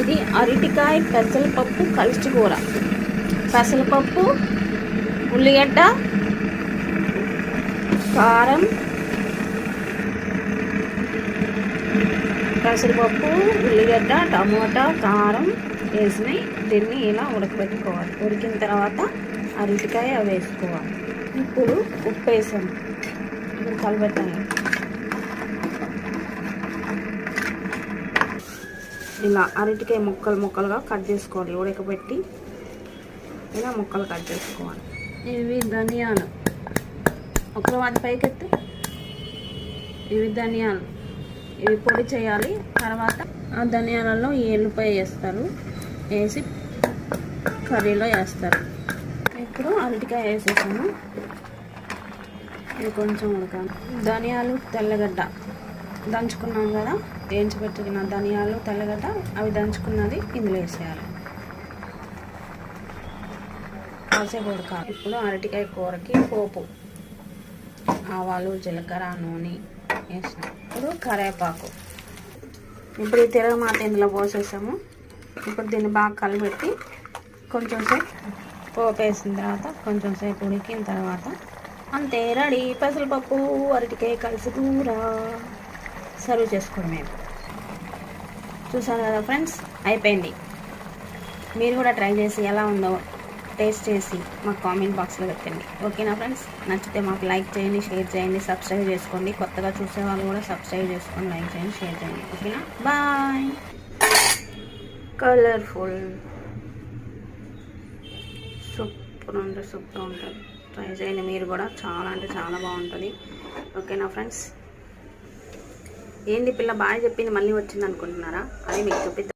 ఇది అరటికాయ పెసరపప్పు కలిసి కూర. పెసరపప్పు ఉల్లిగడ్డ కారం పెసరపప్పు ఉల్లిగడ్డ టమోటా కారం వేసినాయి దీన్ని ఇలా ఉడకబెట్టుకోవాలి. ఉడికిన తర్వాత అరటికాయ వేసుకోవాలి. ఇప్పుడు ఉప్పు వేసాము. ఇప్పుడు కలబెట్టాలి. ఇలా అరటికాయ ముక్కలు ముక్కలుగా కట్ చేసుకోవాలి ఉడకబెట్టి ఇలా ముక్కలు కట్ చేసుకోవాలి. ఇవి ధనియాలు. ఒకరు వాటి పైకి ఎత్తే ఇవి ధనియాలు. ఇవి పొడి చేయాలి. తర్వాత ఆ ధనియాలలో ఈ ఎల్లిపాయ వేస్తారు. వేసి కర్రీలో వేస్తారు. ఇప్పుడు అరటికాయ వేసేసాను. ఇది కొంచెం ఉడకాలి. ధనియాలు తెల్లగడ్డ. దంచుకున్నాం కదా వేయించి పెట్టుకున్న ధనియాలు తెల్లగడ్డ అవి దంచుకున్నది ఇందులో వేసేయాలి. కాసేపు ఉడకాలి. ఇప్పుడు అరటికాయ కూరకి పోపు ఆవాలు జీలకర్ర నూనె వేసినాం. ఇప్పుడు కరివేపాకు. ఇప్పుడు ఈ తిరగమాత ఇందులో పోసేసాము. ఇప్పుడు దీన్ని బాగా కలిపెట్టి కొంచెం సేపు పోపు వేసిన తర్వాత కొంచెం సేపు ఉడికిన తర్వాత అంతే రెడీ. పెసరపప్పు అరటికాయ కలిసి కూర. సర్వ్ చేసుకోవడమే చూసారు కదా ఫ్రెండ్స్? అయిపోయింది. మీరు కూడా ట్రై చేసి ఎలా ఉందో టేస్ట్ చేసి మాకు కామెంట్ బాక్స్లో పెట్టండి. ఓకేనా ఫ్రెండ్స్? నచ్చితే మాకు లైక్ చేయండి షేర్ చేయండి సబ్స్క్రైబ్ చేసుకోండి. కొత్తగా చూసే వాళ్ళు కూడా సబ్స్క్రైబ్ చేసుకొని లైక్ చేయండి షేర్ చేయండి. ఓకేనా? బాయ్. కలర్ఫుల్. సూపర్ అంటే సూపర్ ఉంటుంది. ట్రై చేయండి మీరు కూడా. చాలా అంటే చాలా బాగుంటుంది. ఓకేనా ఫ్రెండ్స్? ఏంది పిల్ల బాగా చెప్పింది మళ్ళీ వచ్చింది అనుకుంటున్నారా అది మీకు చూపిద్దాం.